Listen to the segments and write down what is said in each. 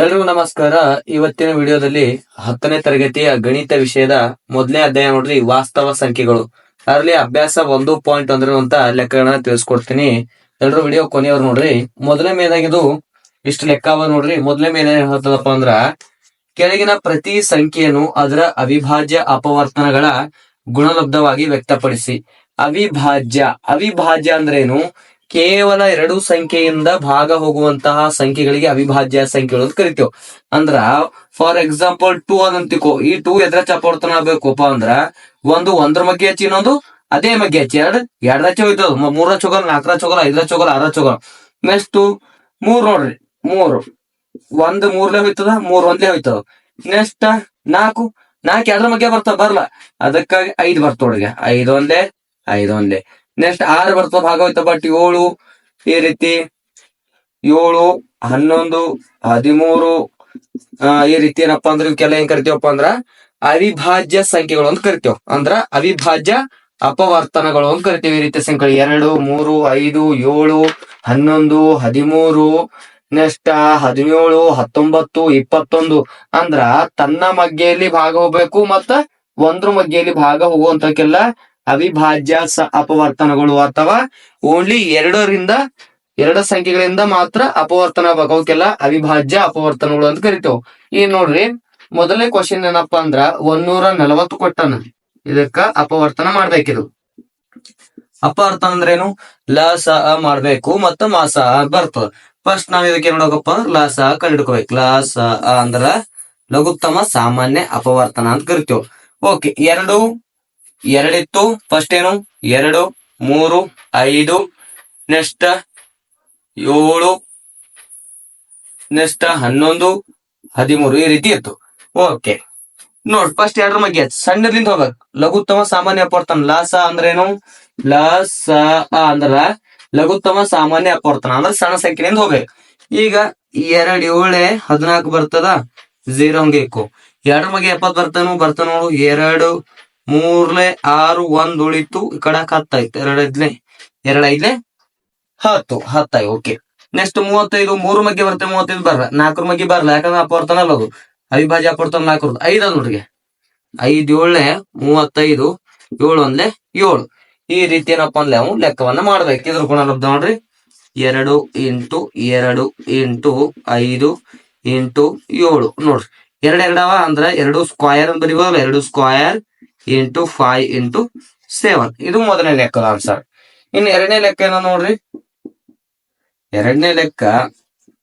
ಎಲ್ರಿಗೂ ನಮಸ್ಕಾರ. ಇವತ್ತಿನ ವಿಡಿಯೋದಲ್ಲಿ ಹತ್ತನೇ ತರಗತಿಯ ಗಣಿತ ವಿಷಯದ ಮೊದಲನೇ ಅಧ್ಯಾಯ ನೋಡ್ರಿ, ವಾಸ್ತವ ಸಂಖ್ಯೆಗಳು. ಅದರಲ್ಲಿ ಅಭ್ಯಾಸ ಒಂದು ಪಾಯಿಂಟ್ ಅಂದ್ರೆ ಅಂತ ಲೆಕ್ಕಗಳನ್ನ ತಿಳಿಸ್ಕೊಡ್ತೀನಿ. ಎಲ್ರು ವಿಡಿಯೋ ಕೊನೆಯವ್ರು ನೋಡ್ರಿ. ಮೊದಲನೇ ಮೇದಾಗಿದು ಇಷ್ಟು ಲೆಕ್ಕ ಅವ ನೋಡ್ರಿ. ಮೊದಲನೇ ಏನ್ ಹೇಳ್ತದಪ್ಪ ಅಂದ್ರ, ಕೆಳಗಿನ ಪ್ರತಿ ಸಂಖ್ಯೆಯನ್ನು ಅದರ ಅವಿಭಾಜ್ಯ ಅಪವರ್ತನಗಳ ಗುಣಲಬ್ಧವಾಗಿ ವ್ಯಕ್ತಪಡಿಸಿ. ಅವಿಭಾಜ್ಯ. ಅವಿಭಾಜ್ಯ ಅಂದ್ರೇನು? ಕೇವಲ ಎರಡು ಸಂಖ್ಯೆಯಿಂದ ಭಾಗ ಹೋಗುವಂತಹ ಸಂಖ್ಯೆಗಳಿಗೆ ಅವಿಭಾಜ್ಯ ಸಂಖ್ಯೆಗಳು ಅಂತ ಕರಿತೇವೆ. ಅಂದ್ರ ಫಾರ್ ಎಕ್ಸಾಂಪಲ್ ಟೂ ಅದಂತಿಕೋ ಈ ಟೂ ಎದ್ರ ಚಪವರ್ತನ ಆಗ್ಬೇಕಪ್ಪ ಅಂದ್ರ, ಒಂದು ಒಂದ್ರ ಮಗ್ಗೆ ಹಚ್ಚಿ ಇನ್ನೊಂದು, ಅದೇ ಮಗ್ಗೆ ಹಚ್ಚಿ. ಎರಡ್ ಎರಡ ಹೋಯ್ತದ ಮೂರ ಚೊಗಲ್, ನಾಲ್ಕರ ಚೊಗಲ್, ಐದರ ಚೊಗಲ್ ಆರ ಚೊಗಲ್. ನೆಕ್ಸ್ಟ್ ಮೂರ್ ನೋಡ್ರಿ. ಮೂರು. ಒಂದ್ ಮೂರ್ಲೆ ಹೋಯ್ತದ, ಮೂರ್ ಒಂದ್ಲೆ ಹೋಯ್ತದ. ನೆಕ್ಸ್ಟ್ ನಾಲ್ಕು. ನಾಲ್ಕು ಎರಡರ ಮಗ್ಗೆ ಬರ್ತಾವ ಬರ್ಲ. ಅದಕ್ಕಾಗಿ ಐದ್ ಬರ್ತೋಳಿಗೆ ಐದ್ ಒಂದೇ ಐದ್ ಒಂದೇ ನೆಕ್ಸ್ಟ್ ಆರು ಬರ್ತದ ಭಾಗವಹಿತ ಬಟ್ ಏಳು, ಈ ರೀತಿ ಏಳು, ಹನ್ನೊಂದು, ಹದಿಮೂರು ಈ ರೀತಿ ಏನಪ್ಪಾ ಅಂದ್ರೆ ಇವಕ್ಕೆಲ್ಲ ಏನ್ ಕರಿತೀವಪ್ಪ ಅಂದ್ರ ಅವಿಭಾಜ್ಯ ಸಂಖ್ಯೆಗಳು ಅಂತ ಕರಿತೇವ್. ಅಂದ್ರ ಅವಿಭಾಜ್ಯ ಅಪವರ್ತನಗಳು ಅಂತ ಕರಿತೇವೆ ಈ ರೀತಿ ಸಂಖ್ಯೆಗಳು. ಎರಡು, ಮೂರು, ಐದು, ಏಳು, ಹನ್ನೊಂದು, ಹದಿಮೂರು ನೆಕ್ಸ್ಟ್ ಹದಿನೇಳು, ಹತ್ತೊಂಬತ್ತು, ಇಪ್ಪತ್ತೊಂದು. ಅಂದ್ರ ತನ್ನ ಮಗ್ಗೆಯಲ್ಲಿ ಭಾಗ ಹೋಗ್ಬೇಕು ಮತ್ತ ಒಂದ್ರ ಮಗ್ಗೆಯಲ್ಲಿ ಭಾಗ ಹೋಗುವಂತಕ್ಕೆಲ್ಲ ಅವಿಭಾಜ್ಯ ಸ ಅಪವರ್ತನಗಳು ಅಥವಾ ಓನ್ಲಿ ಎರಡರಿಂದ ಎರಡು ಸಂಖ್ಯೆಗಳಿಂದ ಮಾತ್ರ ಅಪವರ್ತನ ಅವಕ್ಕೆಲ್ಲ ಅವಿಭಾಜ್ಯ ಅಪವರ್ತನಗಳು ಅಂತ ಕರಿತೇವೆ. ಈಗ ನೋಡ್ರಿ, ಮೊದಲನೇ ಕ್ವಶನ್ ಏನಪ್ಪಾ ಅಂದ್ರ ಒಂದೂರ ನಲವತ್ತು ಕೊಟ್ಟನ. ಇದಕ್ಕ ಅಪವರ್ತನ ಮಾಡ್ಬೇಕಿದು. ಅಪವರ್ತನ ಅಂದ್ರೇನು? ಲ, ಸ ಮಾಡ್ಬೇಕು, ಮತ್ತ ಮಾಸ ಬರ್ತದ. ಫಸ್ಟ್ ನಾವ್ ಇದಕ್ಕೆ ಏನ್ ಮಾಡ್ಬೇಕಪ್ಪ ಅಂದ್ರ ಲ, ಸ ಕಂಡಿಡ್ಕೋಬೇಕು ಲ, ಸ ಅಂದ್ರ ಲಘುತ್ತಮ ಸಾಮಾನ್ಯ ಅಪವರ್ತನ ಅಂತ ಕರಿತೇವೆ. ಓಕೆ ಎರಡು ಎರಡಿತ್ತು. ಫಸ್ಟ್ ಏನು? ಎರಡು, ಮೂರು, ಐದು, ನೆಕ್ಸ್ಟ್ ಏಳು, ನೆಕ್ಸ್ಟ್ ಹನ್ನೊಂದು, ಹದಿಮೂರು ಈ ರೀತಿ ಇತ್ತು. ಓಕೆ ನೋಡ್ ಫಸ್ಟ್ ಎರಡರ ಬಗ್ಗೆ ಸಣ್ಣದಿಂದ ಹೋಗ್ಬೇಕು. ಲಘುತ್ತಮ ಸಾಮಾನ್ಯ ಅಪವರ್ತನ. ಲಾಸ ಅಂದ್ರೇನು? ಲಾಸ ಅಂದ್ರ ಲಘುತ್ತಮ ಸಾಮಾನ್ಯ ಅಪವರ್ತನ. ಅಂದ್ರೆ ಸಣ್ಣ ಸಂಖ್ಯೆಯಿಂದ ಹೋಗ್ಬೇಕು. ಈಗ ಎರಡ್ ಏಳೆ ಹದಿನಾಲ್ಕು ಬರ್ತದ? ಝೀರೋ ಹಂಗೆ ಎರಡರ ಬಗ್ಗೆ ಎಪ್ಪತ್ ಬರ್ತಾನು? ಬರ್ತಾನ ಎರಡು ಮೂರ್ಲೆ ಆರು ಒಂದ್ ಉಳಿತು, ಈ ಕಡೆ ಹತ್ತಾಯ್ತು ಎರಡೈದ್ಲೆ ಎರಡೈದ್ಲೆ ಹತ್ತು, ಹತ್ತಾಯ್ ಓಕೆ ನೆಕ್ಸ್ಟ್ ಮೂವತ್ತೈದು, ಮೂರು ಮಗ್ಗೆ ಬರುತ್ತೆ, ಮೂವತ್ತೈದು ಬರಲ್ಲ ನಾಲ್ಕರ ಮಗ್ಗೆ ಬರಲ್ಲ ಯಾಕಂದ್ರೆ ಅಪವರ್ತನ ಅದು. ಅವಿಭಾಜ್ಯ ಅಪವರ್ತನ ನಾಲ್ಕು ಐದ್ ನೋಡ್ರಿಗೆ ನೋಡ್ರಿ. ಐದ್ ಮೂವತ್ತೈದು ಏಳು ಒಂದ್ಲೆ ಏಳು. ಈ ರೀತಿ ಏನಪ್ಪ ಅಂದ್ಲೆ ಅವು ಲೆಕ್ಕವನ್ನ ಮಾಡ್ಬೇಕು. ಇದ್ರ ಗುಣಲಬ್ಧ ನೋಡ್ರಿ. ಎರಡು ಎಂಟು ಎರಡು ಎಂಟು ಐದು ಎಂಟು ಏಳು. ನೋಡ್ರಿ. ಎರಡ್ ಎರಡವ ಅಂದ್ರ ಎರಡು ಸ್ಕ್ವಯರ್ ಅಂತ ಬರೀಬೋದಲ್ಲ? ಎರಡು square into five into seven ಇದು ಮೊದಲನೇ ಲೆಕ್ಕದ ಆನ್ಸರ್ ಇನ್ನು ಎರಡನೇ ಲೆಕ್ಕ ಏನೋ ನೋಡ್ರಿ? ಎರಡನೇ ಲೆಕ್ಕ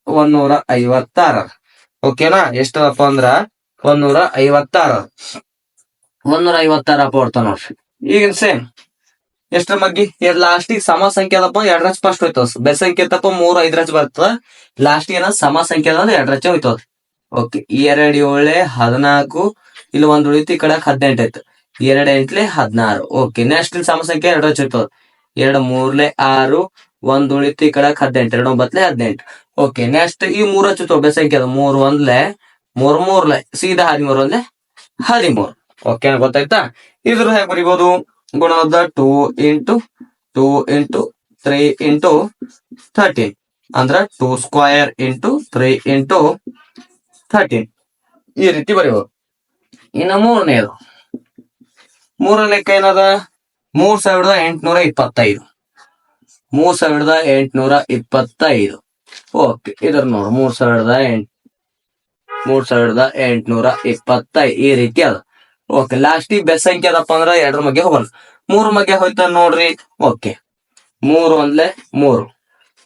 ಒಂದೂರ ಐವತ್ತಾರ ಓಕೆನಾ ಎಷ್ಟದಪ್ಪ ಅಂದ್ರ? ಒಂದೂರ ಐವತ್ತಾರ ಒಂದೂರ ಐವತ್ತಾರ ಅಪವರ್ತ ನೋಡ್ರಿ. ಈಗಿನ ಸೇಮ್ ಎಷ್ಟ್ರ ಮಗ್ಗಿ? ಲಾಸ್ಟಿಗೆ ಸಮ ಸಂಖ್ಯೆ ಅದಪ್ಪ ಎರಡರಚ್ ಫಸ್ಟ್ ಹೋಯ್ತದ ಬೆಸ್ ಸಂಖ್ಯೆ ತಪ್ಪ ಮೂರ್ ಐದರಚ್ ಬರ್ತದ. ಲಾಸ್ಟ್ ಏನ ಸಮ ಸಂಖ್ಯೆ ಅದ ರಚ್ ಹೋಯ್ತದ ಓಕೆ ಎರಡ್ ಏಳೆ, ಹದಿನಾಲ್ಕು, ಇಲ್ಲಿ ಒಂದ್ ಉಳಿತು, ಈ ಕಡೆ ಹದಿನೆಂಟು ಆಯ್ತು. ಎರಡ್ ಎಂಟ್ಲೆ ಹದಿನಾರು. ಓಕೆ ನೆಕ್ಸ್ಟ್ ಇಲ್ಲಿ ಸಮ ಸಂಖ್ಯೆ ಎರಡು ಹೋಯ್ತದ ಎರಡ್, ಮೂರ್ಲೆ ಆರು, ಒಂದ್ ಉಳಿತು ಈ ಕಡೆ ಹದಿನೆಂಟು, ಎರಡು ಒಂಬತ್ತಲೆ ಹದಿನೆಂಟು. ಓಕೆ ನೆಕ್ಸ್ಟ್ ಈ ಮೂರ್ ಒಬ್ಬ ಸಂಖ್ಯೆ ಅದ. ಮೂರ್ ಒಂದ್ಲೆ, ಮೂರ್ ಮೂರ್ಲೆ, ಸೀದಾ ಹದಿಮೂರ್ ಒಂದ್ಲೆ ಹದಿಮೂರು. ಓಕೆ ಗೊತ್ತಾಯ್ತಾ? ಇದ್ರ ಹೇಗೆ ಬರಿಬೋದು? ಗುಣದ two into two into, three into thirteen. ಅಂದ್ರ two square into three into thirteen. ಈ ರೀತಿ ಬರೀಬಹುದು ಇನ್ನು ಮೂರನೇದು. ಮೂರನೇ ಲೆಕ್ಕ ಏನದ? ಮೂರ್ ಸಾವಿರದ ಎಂಟುನೂರ ಇಪ್ಪತ್ತೈದು. ಮೂರ್ ಸಾವಿರದ ಎಂಟುನೂರ ಇಪ್ಪತ್ತೈದು. ಓಕೆ ಇದ್ರ ನೋಡು, ಮೂರ್ ಸಾವಿರದ ಎಂಟ್, ಮೂರ್ ಸಾವಿರದ ಎಂಟುನೂರ ಇಪ್ಪತ್ತೈದು. ಈ ರೀತಿ ಅದ. ಓಕೆ ಲಾಸ್ಟಿಗೆ ಬೆಸ್ ಸಂಖ್ಯೆ ಅದಪ್ಪ ಅಂದ್ರ ಎರಡರ ಮಗ್ಗೆ ಹೋಗಲ್ಲ ಮೂರ್ ಮಗ್ಗೆ ಹೋಯ್ತ ನೋಡ್ರಿ. ಓಕೆ ಮೂರು ಒಂದ್ಲೆ ಮೂರು.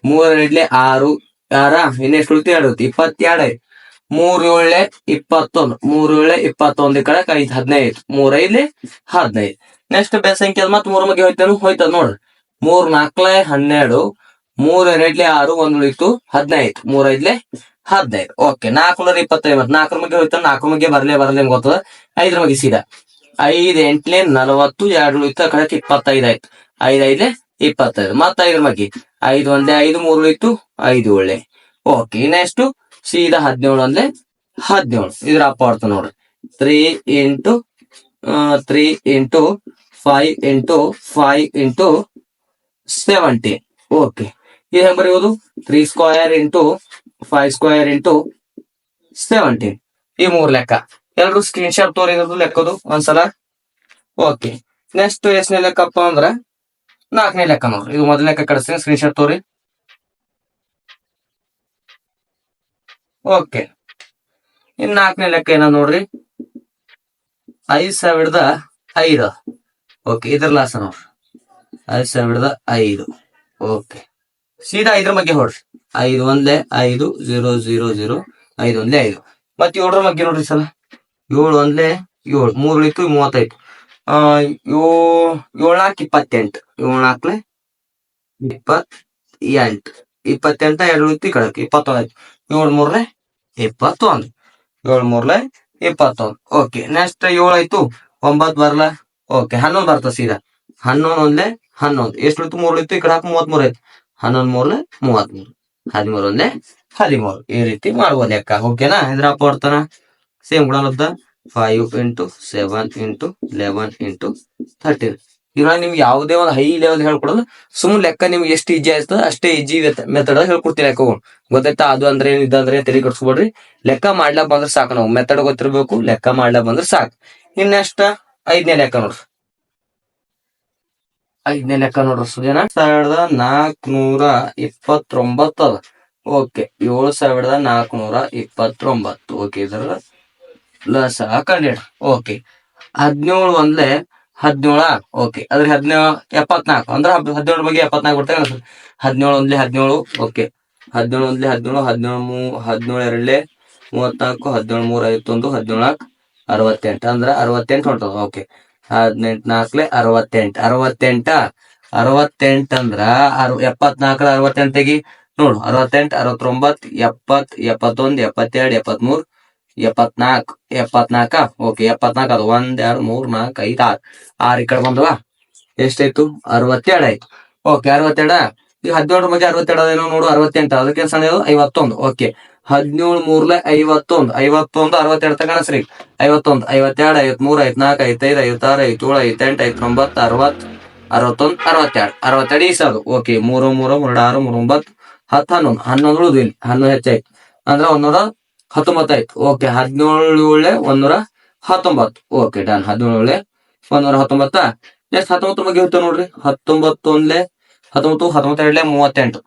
ಮೂರ ಇಡ್ಲಿ ಆರು. ಆರ ಇನ್ನೆಷ್ಟು ಉಳಿತು? ಎರಡು ಇಪ್ಪತ್ತೆರಡು ಮೂರ್ ಏಳೆ ಇಪ್ಪತ್ತೊಂದು. ಮೂರ್ ಏಳೆ ಇಪ್ಪತ್ತೊಂದು ಈ ಕಡೆ ಐದು, ಹದಿನೈದು. ಮೂರ ಐದ್ಲೆ ಹದಿನೈದು. ನೆಕ್ಸ್ಟ್ ಬೆಸ್ ಸಂಖ್ಯೆ ಮತ್ ಮೂರ್ ಮಗ್ಗೆ ಹೋಯ್ತಾನು ಹೋಯ್ತದ ನೋಡ್ರಿ. ಮೂರ್ ನಾಲ್ಕಲೆ ಹನ್ನೆರಡು. ಮೂರ್ ಎರಡ್ಲೆ ಆರು, ಒಂದ್ ಉಳಿತು ಹದಿನೈದು. ಮೂರೈದ್ಲೆ ಹದಿನೈದು. ಓಕೆ ನಾಲ್ಕುನೂರ ಇಪ್ಪತ್ತೈದು ಮತ್ತೆ ನಾಲ್ಕರ ಬಗ್ಗೆ ಹೋಯ್ತು ನಾಲ್ಕರ ಮಗ್ಗೆ ಬರ್ಲೇ ಬರ್ಲೇ ಗೊತ್ತದ? ಐದ್ರ ಬಗ್ಗೆ ಸೀದಾ. ಐದ್, ಎಂಟ್ಲೆ ನಲವತ್ತು, ಎರಡು ಉಳಿತು ಆ ಕಡೆ ಇಪ್ಪತ್ತೈದು ಆಯ್ತು. ಐದ್, ಐದ್ಲೆ ಇಪ್ಪತ್ತೈದು. ಮತ್ತ ಐದರ ಬಗ್ಗೆ ಐದು ಒಂದೇ ಐದು, ಮೂರು ಉಳಿತು ಐದು ಒಳ್ಳೆ ಓಕೆ ನೆಕ್ಸ್ಟ್ ಸೀದಾ ಹದಿನೇಳು ಅಂದ್ರೆ ಹದಿನೇಳು. ಇದ್ರ ಅರ್ಥ ನೋಡ್ರಿ. Three into three into five into five into seventeen okay ಇದು ಹೆಂಗ್ ಬರೆಯೋದು three square into five square into seventeen ಈ ಮೂರ್ ಲೆಕ್ಕ. ಎಲ್ರು ಸ್ಕ್ರೀನ್ ಶಾಟ್ ತೋರಿದ್ರು ಲೆಕ್ಕದು ಒಂದ್ಸಲ. ಓಕೆ ನೆಕ್ಸ್ಟ್ ಎಷ್ಟನೇ ಲೆಕ್ಕಪ್ಪ ಅಂದ್ರ ನಾಲ್ಕನೇ ಲೆಕ್ಕ ನೋಡ್ರಿ. ಇದು ಮೊದಲ ಲೆಕ್ಕ ಕಡಿಸ್ತೀನಿ ಸ್ಕ್ರೀನ್ ಶಾಟ್ ತೋರಿ. ಓಕೆ. ಇನ್ ನಾಲ್ಕನೇ ಲೆಕ್ಕ ಏನ ನೋಡ್ರಿ. ಐದ್ ಸಾವಿರದ ಐದು. ಓಕೆ ಇದ್ರ ಲಾಸ ನೋಡ್ರಿ. ಐದ್ ಸಾವಿರದ ಐದು. ಓಕೆ. ಸೀದಾ ಐದ್ರ ಬಗ್ಗೆ ಹೊಡ್ರಿ ಐದು ಒಂದೇ ಐದು ಜೀರೋ ಜೀರೋ ಜೀರೋ ಐದು ಒಂದೇ ಐದು. ಮತ್ತೆ ಏಳರ ಬಗ್ಗೆ ನೋಡ್ರಿ ಸಲ. ಏಳು ಒಂದೇ ಏಳು. ಮೂರು ಇತ್ತು, ಮೂವತ್ತೈದು. ಆ, ಯೋ, ಏಳ್ನಾಲ್ಕು ಇಪ್ಪತ್ತೆಂಟು. ಏಳ್ನಾಕ್ಲೆ ಇಪ್ಪತ್ ಎಂಟು ಇಪ್ಪತ್ತೆಂಟ ಎರಡು ಇತ್ತು ಈ ಕಡೆ ಇಪ್ಪತ್ತೊಂದು ಆಯ್ತು. ಏಳು ಮೂರ್ಲೆ ಇಪ್ಪತ್ತೊಂದು. ಏಳು ಮೂರ್ಲೆ ಇಪ್ಪತ್ತೊಂದು. ಓಕೆ ನೆಕ್ಸ್ಟ್ ಏಳು ಆಯ್ತು ಒಂಬತ್ತು ಬರ್ಲ? ಓಕೆ ಹನ್ನೊಂದು ಬರ್ತದೆ ಸೀದಾ. ಹನ್ನೊಂದು ಒಂದ್ಲೆ ಹನ್ನೊಂದು. ಎಷ್ಟು ಉಳಿತು ಮೂರು ಇತ್ತು ಈ ಕಡೆ ಹಾಕಿ ಮೂವತ್ ಮೂರು ಆಯ್ತು ಹನ್ನೊಂದು ಮೂರ್ಲೆ ಮೂವತ್ಮೂರು. ಹದಿಮೂರು ಒಂದೇ ಹದಿಮೂರು. ಈ ರೀತಿ ಮಾಡ್ಬೋದು ಲೆಕ್ಕ. ಓಕೆನಾ ಇದ್ರ ಬರ್ತಾನ same ಗುಣಲಬ್ಧ. Five into seven into eleven into thirteen ಇವಾಗ ನಿಮ್ಗೆ ಯಾವುದೇ ಒಂದು ಹೈ ಲೆವೆಲ್ ಹೇಳ್ಕೊಡೋದು ಸುಮ್ ಲೆಕ್ಕ ನಿಮ್ಗೆ ಎಷ್ಟು ಈಜಿ ಆಯ್ತದ, ಅಷ್ಟೇ ಈಜಿ ಮೆಥಡ್ ಹೇಳ್ಕೊಡ್ತೀನಿ ಲೆಕ್ಕ ಗೊತ್ತಾಯ್ತಾ? ಅದು ಅಂದ್ರೆ ಏನು ಇದಂದ್ರೆ ತಲೆ ಕಟ್ಸ್ಕೊಡ್ರಿ ಲೆಕ್ಕ ಮಾಡ್ಲಾ ಬಂದ್ರೆ ಸಾಕು ನಾವು. ಮೆಥಡ್ ಗೊತ್ತಿರ್ಬೇಕು, ಲೆಕ್ಕ ಮಾಡ್ಲಾ ಬಂದ್ರೆ ಸಾಕು. ಇನ್ ನೆಕ್ಸ್ಟ್ ಐದನೇ ಲೆಕ್ಕ ನೋಡ್ರಿ ಐದನೇ ಲೆಕ್ಕ ನೋಡ್ರಿ ಸುಜನ ಸಾವಿರದ ನಾಲ್ಕನೂರ ಇಪ್ಪತ್ತೊಂಬತ್ತು ಅದ. ಓಕೆ ಏಳು ಸಾವಿರದ ನಾಲ್ಕನೂರ ಇಪ್ಪತ್ತೊಂಬತ್ತು. ಓಕೆ ಇದರ ಲಸ ಕಂಡಿಡ್ರಿ ಓಕೆ ಹದಿನೇಳು ಒಂದ್ಲೆ ಹದಿನೇಳ? ಓಕೆ ಅದ್ರ ಹದಿನೇಳು, ಎಪ್ಪತ್ನಾಲ್ಕು. ಅಂದ್ರೆ ಹದಿನೇಳು ಬಗ್ಗೆ ಎಪ್ಪತ್ನಾಲ್ಕು ಸರ್ ಹದಿನೇಳು ಒಂದ್ಲೆ ಹದಿನೇಳು ಓಕೆ ಹದಿನೇಳು ಒಂದ್ಲೆ ಹದಿನೇಳು ಹದಿನೇಳು ಮೂ, ಹದಿನೇಳು ಎರಡ್ಲೆ ಮೂವತ್ನಾಲ್ಕು, ಹದಿನೇಳು ಮೂರ ಐವತ್ತೊಂದು ಹದಿನೇಳು ನಾಲ್ಕು ಅರವತ್ತೆಂಟು. ಅಂದ್ರ ಅರವತ್ತೆಂಟು ಹೊಂಟದ ಓಕೆ ಹದಿನೆಂಟು ನಾಲ್ಕಲೆ ಅರವತ್ತೆಂಟು. ಅರವತ್ತೆಂಟ? ಅರವತ್ತೆಂಟ್ ಅಂದ್ರ ಅರ್, ಎಪ್ಪತ್ನಾಲ್ಕರ ಅರವತ್ತೆಂಟಿಗೆ ನೋಡು, ಅರವತ್ತೆಂಟು, ಅರವತ್ತೊಂಬತ್ತು, ಎಪ್ಪತ್, ಎಪ್ಪತ್ತೊಂದು, ಎಪ್ಪತ್ತೆರಡು, ಎಪ್ಪತ್ಮೂರು ಎಪ್ಪತ್ನಾಲ್ಕು, ಎಪ್ಪತ್ನಾಲ್ಕ? ಓಕೆ ಎಪ್ಪತ್ನಾಲ್ಕು ಅದು ಒಂದ್, ಎರಡ್, ಮೂರ್, ನಾಲ್ಕು, ಐದು, ಆರು. ಆರು ಈ ಕಡೆ ಬಂದವ ಎಷ್ಟಾಯ್ತು? ಅರವತ್ತೆರಡು ಆಯ್ತು. ಓಕೆ ಅರವತ್ತೆರಡ ಈಗ ಹದಿನೇಳು ಬಗ್ಗೆ ಅರವತ್ತೆರಡು ಏನೋ ನೋಡು, ಅರವತ್ತೆಂಟು. ಅದಕ್ಕೆ ಸಣ್ಣ ಐವತ್ತೊಂದು. ಓಕೆ ಹದಿನೇಳು ಮೂರ್ಲೆ ಐವತ್ತೊಂದು. ಐವತ್ತೊಂದು, ಅರವತ್ತೆರಡು ತಗೋಣ ಐವತ್ತೊಂದು, ಐವತ್ತೆರಡು, ಐವತ್ಮೂರು, ಐವತ್ನಾಲ್ಕು ಐತೈದು ಐವತ್ತಾರು ಐತೇಳು ಐತೆಂಟು ಐತೊಂಬತ್ತು ಅರವತ್ತು, ಅರವತ್ತೊಂದು, ಅರವತ್ತೆರಡು. ಅರವತ್ತೆರಡು ಈ ಸಾವಿರ ಓಕೆ ಮೂರು ಮೂರು ಮೂರು, ಆರು, ಮೂರು, ಒಂಬತ್ತು, ಹತ್ತು, ಹನ್ನೊಂದು. ಹನ್ನೊಂದು ಉಳಿದು ಇಲ್ಲಿ. ಹನ್ನೊಂದು ಹೆಚ್ಚಾಯ್ತು. ಅಂದ್ರೆ ಒಂದೂರ ಹತ್ತೊಂಬತ್ತು ಆಯ್ತು. ಓಕೆ ಹದಿನೇಳು ಒಳ್ಳೆ ಒಂದೂರ ಹತ್ತೊಂಬತ್ತು. ಓಕೆ ಡನ್ ಹದಿನೇಳು ಒಳ್ಳೆ ಒಂದೂರ ಹತ್ತೊಂಬತ್ತ. ನೆಕ್ಸ್ಟ್ ಹತ್ತೊಂಬತ್ತು ಬಗ್ಗೆ ಇರ್ತವೆ ನೋಡ್ರಿ. ಹತ್ತೊಂಬತ್ತು ಒಂದ್ಲೆ ಹತ್ತೊಂಬತ್ತು, ಹತ್ತೊಂಬತ್ತೆರಡ್ಲೆ ಮೂವತ್ತೆಂಟು.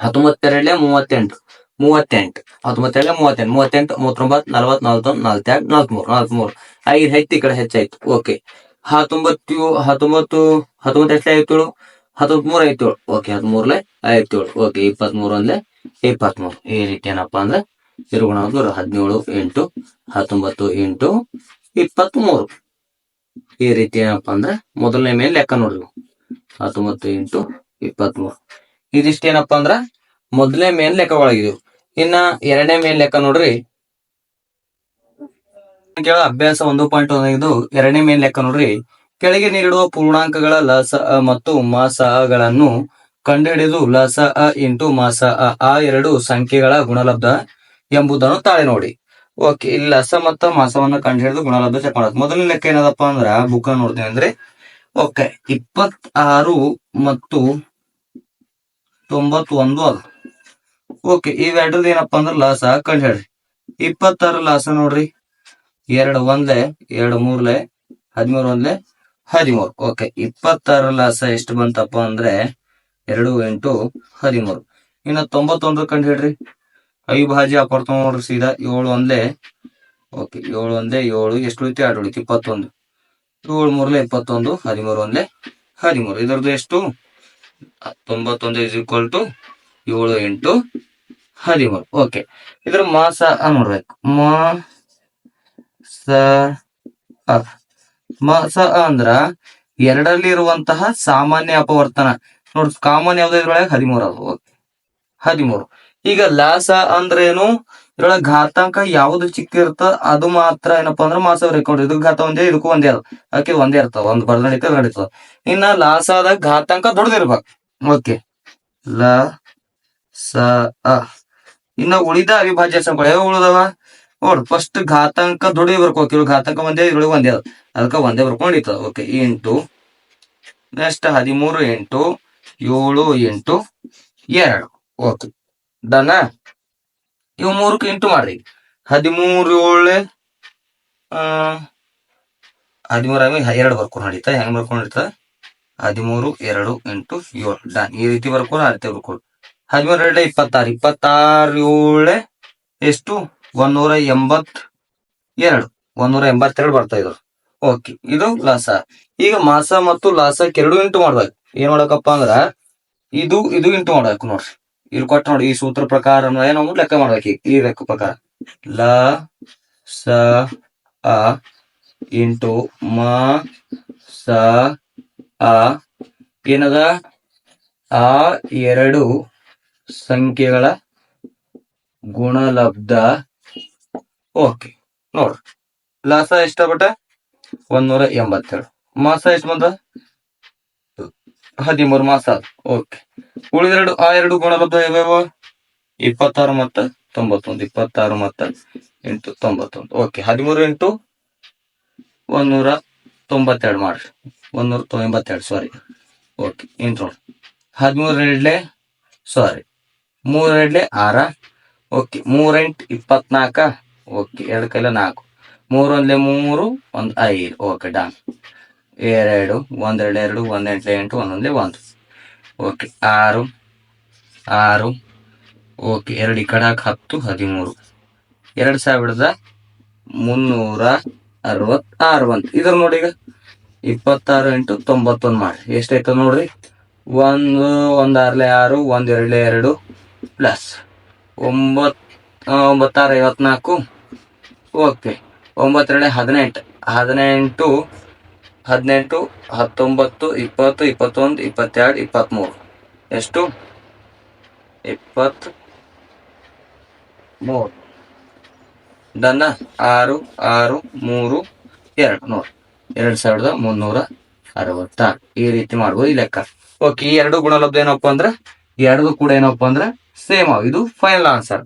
ಹತ್ತೊಂಬತ್ತೆರಡ್ಲೆ ಮೂವತ್ತೆಂಟು. ಮೂವತ್ತೆಂಟು. ಹತ್ತೊಂಬತ್ತೆರಡ್ಲೆ ಮೂವತ್ತೆಂಟು. ಮೂವತ್ತೆಂಟು, ಮೂವತ್ತೊಂಬತ್ತು ನಲವತ್ತು ನಲ್ವತ್ತೊಂದು ನಲ್ತ್ಯಾಗ ನಲವತ್ಮೂರು ನಲವತ್ಮೂರು ಐದು ಹೆಚ್ಚು ಈ ಕಡೆ ಹೆಚ್ಚಾಯ್ತು ಓಕೆ ಹತ್ತೊಂಬತ್ತು ಹತ್ತೊಂಬತ್ತು ಹತ್ತೊಂಬತ್ತೆರಡ್ಲೆ ಐತೇಳು? ಹತ್ತೊಂಬತ್ಮೂರು ಐತೇಳು. ಓಕೆ ಹದಿಮೂರ್ಲೆ ಐವತ್ತೇಳು ಓಕೆ ಇಪ್ಪತ್ಮೂರು ಅಂದ್ಲೆ ಇಪ್ಪತ್ಮೂರು ಈ ರೀತಿ ಏನಪ್ಪಾ ಅಂದ್ರೆ ತಿರುಗುಣ ಹದಿನೇಳು ಎಂಟು ಹತ್ತೊಂಬತ್ತು ಎಂಟು ಇಪ್ಪತ್ಮೂರು. ಈ ರೀತಿ ಏನಪ್ಪಾ ಅಂದ್ರೆ ಮೊದಲನೇ ಮೇಲೆ ಲೆಕ್ಕ ನೋಡ್ರಿ ಹತ್ತೊಂಬತ್ತು ಎಂಟು ಇಪ್ಪತ್ಮೂರು. ಇದಿಷ್ಟೇನಪ್ಪಾ ಅಂದ್ರ ಮೊದಲನೇ ಮೇನ್ ಲೆಕ್ಕ ಇನ್ನ ಎರಡನೇ ಮೇನ್ ಲೆಕ್ಕ ನೋಡ್ರಿ. ಕೇಳ, ಅಭ್ಯಾಸ ಒಂದು ಪಾಯಿಂಟ್ ಒಂದಾಗಿದ್ದು ಎರಡನೇ ಮೇನ್ ಲೆಕ್ಕ ನೋಡ್ರಿ. ಕೆಳಗೆ ನೀಡುವ ಪೂರ್ಣಾಂಕಗಳ ಲಸ ಮತ್ತು ಮಾಸ ಗಳನ್ನು ಕಂಡುಹಿಡಿದು ಲಸ ಇಂಟು ಮಾಸ ಆ ಎರಡು ಸಂಖ್ಯೆಗಳ ಗುಣಲಬ್ಧ ಎಂಬುದನ್ನು ತಾಳೆ ನೋಡಿ. ಓಕೆ ಇಲ್ಲಿ ಲಸ ಮತ್ತು ಮಾಸವನ್ನ ಕಂಡುಹಿಡಿದು ಗುಣಲಬ್ಧ ಚೆಕ್ ಮಾಡೋದು. ಮೊದಲನೇ ಲೆಕ್ಕ ಏನದಪ್ಪ ಅಂದ್ರೆ ಬುಕ್ ನೋಡ್ತೀನಿ ಅಂದ್ರೆ ಓಕೆ ಇಪ್ಪತ್ತಾರು ಮತ್ತು ತೊಂಬತ್ತೊಂದು ಅದ. ಓಕೆ ಇವೆರಡರದ್ದು ಏನಪ್ಪ ಅಂದ್ರ ಲಾಸ ಕಂಡು ಹೇಳ್ರಿ ಇಪ್ಪತ್ತಾರು ಲಾಸ ನೋಡ್ರಿ. ಎರಡು ಒಂದ್ಲೆ, ಎರಡು ಮೂರ್ಲೆ, ಹದಿಮೂರು ಒಂದ್ಲೆ, ಹದಿಮೂರು. ಓಕೆ ಇಪ್ಪತ್ತಾರು ಲಾಸ ಎಷ್ಟು ಬಂತಪ್ಪ ಅಂದ್ರೆ, ಎರಡು ಎಂಟು ಹದಿಮೂರು. ಇನ್ನ ತೊಂಬತ್ತೊಂದು ಕಂಡು ಹೇಳ್ರಿ ಅವಿಭಾಜ್ಯ ಅಪರ್ತ ನೋಡ್ರಿ ಸೀದಾ ಏಳು ಒಂದೇ ಓಕೆ, ಏಳು ಒಂದ್ಲೆ, ಏಳು, ಎಷ್ಟು ಉಳಿತು? ಎರಡು ಉಳಿತು, ಇಪ್ಪತ್ತೊಂದು. ಏಳು ಮೂರ್ಲೆ ಇಪ್ಪತ್ತೊಂದು, ಹದಿಮೂರು ಒಂದೇ ಹದಿಮೂರು. ಇದರದ್ದು ಎಷ್ಟು? ತೊಂಬತ್ತೊಂದು ಇಸ್ ಈಕ್ವಲ್ ಟು ಏಳು ಎಂಟು, ಹದಿಮೂರು. ಓಕೆ, ಇದ್ರ ಮಾಸ ನೋಡ್ಬೇಕು. ಮಾ ಸ ಅ. ಮಾಸ ಅ ಅಂದ್ರ ಎರಡರಲ್ಲಿ ಇರುವಂತಹ ಸಾಮಾನ್ಯ ಅಪವರ್ತನ. ನೋಡ್ ಕಾಮನ್ ಯಾವ್ದು ಇದ್ರೊಳಗೆ? ಹದಿಮೂರು ಅದು. ಓಕೆ, ಹದಿಮೂರು. ಈಗ ಲಾಸ ಅಂದ್ರೇನು? ಇದ್ರೊಳಗೆ ಘಾತಾಂಕ ಯಾವ್ದು ಚಿಕ್ಕ ಇರ್ತ ಅದು ಮಾತ್ರ ಏನಪ್ಪಾ ಅಂದ್ರೆ ಮಾಸ ರೆಕಾರ್ಡ್ ಇದಕ್ಕೆ ಘಾತ ಒಂದೇ, ಇದಕ್ಕೂ ಒಂದೇ ಅದ ಅದಕ್ಕೆ ಒಂದೇ ಇರ್ತಾವ ಒಂದ್ ಬರ್ದ ನಡೀತದ ಇನ್ನ ಲಾಸಾದ ಘಾತಾಂಕ ದೊಡ್ಡದಿರ್ಬೇಕು. ಓಕೆ. ಲ, ಸ, ಅ. ಇನ್ನ ಉಳಿದ ಅವಿಭಾಜ್ಯ ಸಂಖ್ಯೆ ಯಾವ ಉಳಿದವ? ನೋಡ್ ಫಸ್ಟ್ ಘಾತಾಂಕ ದೊಡ್ಡ ಬರ್ಕೋಕಿ ಘಾತಾಂಕ ಒಂದೇ, ಇದ್ರೊಳಗೆ ಒಂದೇ ಅದ ಅದಕ್ಕೆ ಒಂದೇ ಬರ್ಕೊಂಡು ಓಕೆ, ಎಂಟು. ನೆಕ್ಸ್ಟ್ ಹದಿಮೂರು ಎಂಟು, ಏಳು ಎಂಟು, ಎರಡು. ಓಕೆ. ಡನ್ ಇವು ಮೂರಕ್ಕೆ ಇಂಟು ಮಾಡ್ರಿ. ಹದಿಮೂರು ಏಳು, ಆ, ಹದಿಮೂರು ಎರಡು ಬರ್ಕೊಂಡು ನಡೀತಾ, ಹೆಂಗ್ ಬರ್ಕೊಂಡು ನಡೀತಾ? ಹದಿಮೂರು ಎರಡು ಎಂಟು ಏಳು, ಡನ್. ಈ ರೀತಿ ಬರ್ಕೊಂಡು ಆ ರೀತಿ ಬರ್ಕೊಂಡು ಹದಿಮೂರು ಎರಡು ಇಪ್ಪತ್ತಾರು ಇಪ್ಪತ್ತಾರು ಏಳು ಎಷ್ಟು? ಒಂದೂರ ಎಂಬತ್ ಎರಡು ಒಂದೂರ ಎಂಬತ್ತೆರಡು ಬರ್ತಾ ಇದ್ರು. ಓಕೆ, ಇದು ಲಾಸ. ಈಗ ಮಾಸ ಮತ್ತು ಲಾಸಕ್ಕೆ ಎರಡು ಇಂಟು ಮಾಡ್ಬೇಕು. ಏನ್ ಮಾಡಬೇಕಪ್ಪ ಅಂದ್ರ, ಇದು ಇದು ಇಂಟು ಮಾಡ್ಬೇಕು ನೋಡ್ರಿ. ಇಲ್ಲಿ ಕೊಟ್ಟ ನೋಡಿ ಈ ಸೂತ್ರ ಪ್ರಕಾರ ಏನೋ ಲೆಕ್ಕ ಮಾಡ್ಬೇಕು ಈ ಲೆಕ್ಕ ಪ್ರಕಾರ. ಲ, ಸ, ಅ, ಇಂಟು, ಮ, ಸ, ಅ, ಏನದ? ಆ ಎರಡು ಸಂಖ್ಯೆಗಳ ಗುಣಲಬ್ಧ. ಓಕೆ ನೋಡ್ರಿ ಲಸ ಎಷ್ಟ ಬಟ ನೂರ ಎಂಬತ್ತೇಳು. ಮಾಸ ಎಷ್ಟು ಬಂದ ಹದಿಮೂರು ಮಾಸ. ಓಕೆ ಉಳಿದೆರಡು, ಆ ಎರಡು ಗುಣಲಬ್ಧ ಯಾವ್ಯಾವ? ಇಪ್ಪತ್ತಾರು ಮತ್ತ ತೊಂಬತ್ತೊಂದು, ಇಪ್ಪತ್ತಾರು ಮತ್ತ ಎಂಟು, ತೊಂಬತ್ತೊಂದು. ಓಕೆ ಹದಿಮೂರು ಎಂಟು, ಒಂದೂರ ತೊಂಬತ್ತೆರಡು ಮಾಡ್ರಿ. ಒಂದೂರ ತೊಂಬತ್ತೆರಡು ಸಾರಿ ಓಕೆ ಇಂಟು ನೋಡಿ. ಹದಿಮೂರು ಎರಡ್ಲೆ ಸಾರಿ ಮೂರ್ ಎರಡ್ಲೆ ಆರ. ಓಕೆ ಮೂರೆಂಟು ಇಪ್ಪತ್ನಾಲ್ಕ ಓಕೆ ಎರಡು ಕೈಲ ನಾಲ್ಕು. ಮೂರೊಂದ್ಲೆ ಮೂರು, ಒಂದು ಐದು. ಓಕೆ ಡನ್ ಎರಡು ಒಂದೆರಡು ಎರಡು ಒಂದೆಂಟು ಎಂಟು ಒಂದೊಂದೇ ಒಂದು. ಓಕೆ ಆರು ಆರು ಓಕೆ ಎರಡು ಈ ಕಡೆ ಹತ್ತು ಹದಿಮೂರು. ಎರಡು ಸಾವಿರದ ಮುನ್ನೂರ ಅರವತ್ತಾರು ಬಂತು ಇದ್ರ ನೋಡಿ ಈಗ ಇಪ್ಪತ್ತಾರು ಎಂಟು ತೊಂಬತ್ತೊಂದು ಮಾಡಿ. ಎಷ್ಟಾಯ್ತು ನೋಡ್ರಿ? ಒಂದು ಒಂದಾರಲೆ ಆರು ಒಂದು ಎರಡು ಪ್ಲಸ್ ಒಂಬತ್ ಆ, ಒಂಬತ್ತಾರು ಐವತ್ನಾಲ್ಕು. ಓಕೆ ಒಂಬತ್ತೆರಡೆ ಹದಿನೆಂಟು. ಹದಿನೆಂಟು ಹದಿನೆಂಟು, ಹತ್ತೊಂಬತ್ತು, ಇಪ್ಪತ್ತು, ಇಪ್ಪತ್ತೊಂದು, ಇಪ್ಪತ್ತೆರಡು, ಇಪ್ಪತ್ತ್ಮೂರು. ಎಷ್ಟು? ಇಪ್ಪತ್ತು ಮೂರು ಡನ್ನ? ಆರು ಆರು, ಮೂರು, ಎರಡು. ನೋಡಿ. ಎರಡ್ ಸಾವಿರದ ಮುನ್ನೂರ ಅರವತ್ತಾರು. ಈ ರೀತಿ ಮಾಡ್ಬೋದು ಈ ಲೆಕ್ಕ. ಓಕೆ, ಈ ಎರಡು ಗುಣಲಬ್ಧ ಏನಪ್ಪ ಅಂದ್ರೆ? ಎರಡು ಕೂಡ ಏನಪ್ಪ ಅಂದ್ರೆ ಸೇಮ್ ಇದು ಫೈನಲ್ ಆನ್ಸರ್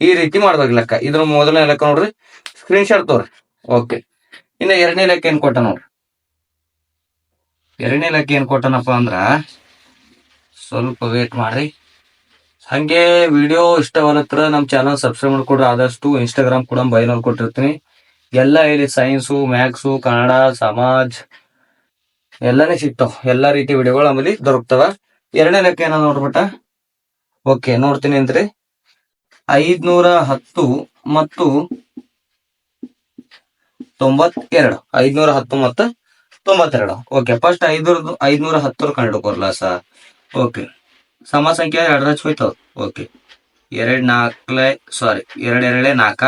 ಈ ರೀತಿ ಮಾಡ್ಬೇಕು ಲೆಕ್ಕ. ಇದ್ರ ಮೊದಲನೇ ಲೆಕ್ಕ ನೋಡ್ರಿ. ಸ್ಕ್ರೀನ್ ಶಾಟ್ ತೋರಿ ಓಕೆ. ಇನ್ನ ಎರಡನೇ ಲೆಕ್ಕ ಏನ್ ಕೊಟ್ಟ ನೋಡ್ರಿ? ಎರಡನೇ ಲೆಕ್ಕ ಏನ್ ಕೊಟ್ಟನಪ್ಪ ಅಂದ್ರ ಸ್ವಲ್ಪ ವೇಟ್ ಮಾಡ್ರಿ. ಹಂಗೆ ವಿಡಿಯೋ ಇಷ್ಟವಲ್ಲತ್ರ ನಮ್ಮ ಚಾನಲ್ ಸಬ್ಸ್ಕ್ರೈಬ್ ಮಾಡ್ಕೊಡ್ರಿ. ಆದಷ್ಟು ಇನ್ಸ್ಟಾಗ್ರಾಮ್ ಕೂಡ ಬೈನಲ್ಲಿ ಕೊಟ್ಟಿರ್ತೀನಿ ಎಲ್ಲ ಇಲ್ಲಿ ಸೈನ್ಸು ಮ್ಯಾಥ್ಸು ಕನ್ನಡ, ಸಮಾಜ್ ಎಲ್ಲಾನೇ ಸಿಗ್ತಾವ. ಎಲ್ಲಾ ರೀತಿ ವಿಡಿಯೋಗಳು ಆಮೇಲೆ ದೊರಕ್ತವ. ಎರಡನೇ ಲೆಕ್ಕ ಏನೋ ನೋಡ್ಬಿಟ್ಟ ಓಕೆ ನೋಡ್ತೀನಿ ಅಂದ್ರಿ ಐದ್ನೂರ ಹತ್ತು ಮತ್ತು ತೊಂಬತ್ತೆರಡು. ಐದ್ನೂರ ಹತ್ತು ಮತ್ತು ತೊಂಬತ್ತೆರಡು. ಓಕೆ ಫಸ್ಟ್ ಐದೂರದು, ಐದ್ನೂರ ಹತ್ತರ ಕಂಡು ಕೊರ್ಲಾಸ ಓಕೆ ಸಮ ಸಂಖ್ಯೆ ಎರಡರ ಹಚ್ ಹೋಯ್ತಾವ ಓಕೆ ಎರಡ್ ನಾಲ್ಕಲೆ ಸಾರಿ ಎರಡ್ ಎರಡೇ ನಾಲ್ಕ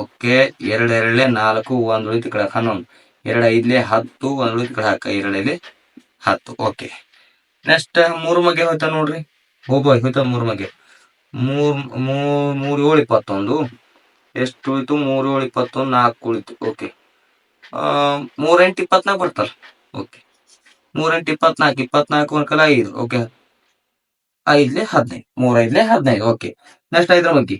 ಓಕೆ ಎರಡ್ ಎರಡೇ ನಾಲ್ಕು, ಒಂದ್ ಉಳಿತು ಕಡೆ ಹನ್ನೊಂದು ಎರಡ್ ಐದ್ಲೆ ಹತ್ತು, ಒಂದ್ ಉಳಿತು ಕಡೆ ಹಾಕ. ಎರಡಲ್ಲಿ ಹತ್ತು. ಓಕೆ ನೆಕ್ಸ್ಟ್ ಮೂರು ಮಗೆ ಹೋಯ್ತ ನೋಡ್ರಿ. ಹೋಗ್ಬೋಯ್ ಹೋಯ್ತಾ ಮೂರು ಮಗೆ ಮೂರ್ ಮೂರ್ ಏಳು ಇಪ್ಪತ್ತೊಂದು. ಎಷ್ಟು ಉಳಿತು? ಮೂರ್ ಏಳು ಇಪ್ಪತ್ತೊಂದು, ನಾಲ್ಕು ಉಳಿತು. ಓಕೆ ಮೂರೆಂಟು ಇಪ್ಪತ್ನಾಲ್ಕು ಬರ್ತಾರ. ಓಕೆ ಮೂರೆಂಟು ಇಪ್ಪತ್ನಾಲ್ಕು ಇಪ್ಪತ್ನಾಲ್ಕು ಒಂದ್ ಕಲ ಐದು. ಓಕೆ ಐದ್ಲೆ ಹದಿನೈದು. ಮೂರ್ ಐದ್ಲೆ ಹದಿನೈದು. ಓಕೆ ನೆಕ್ಸ್ಟ್ ಐದರ ಬಗ್ಗೆ.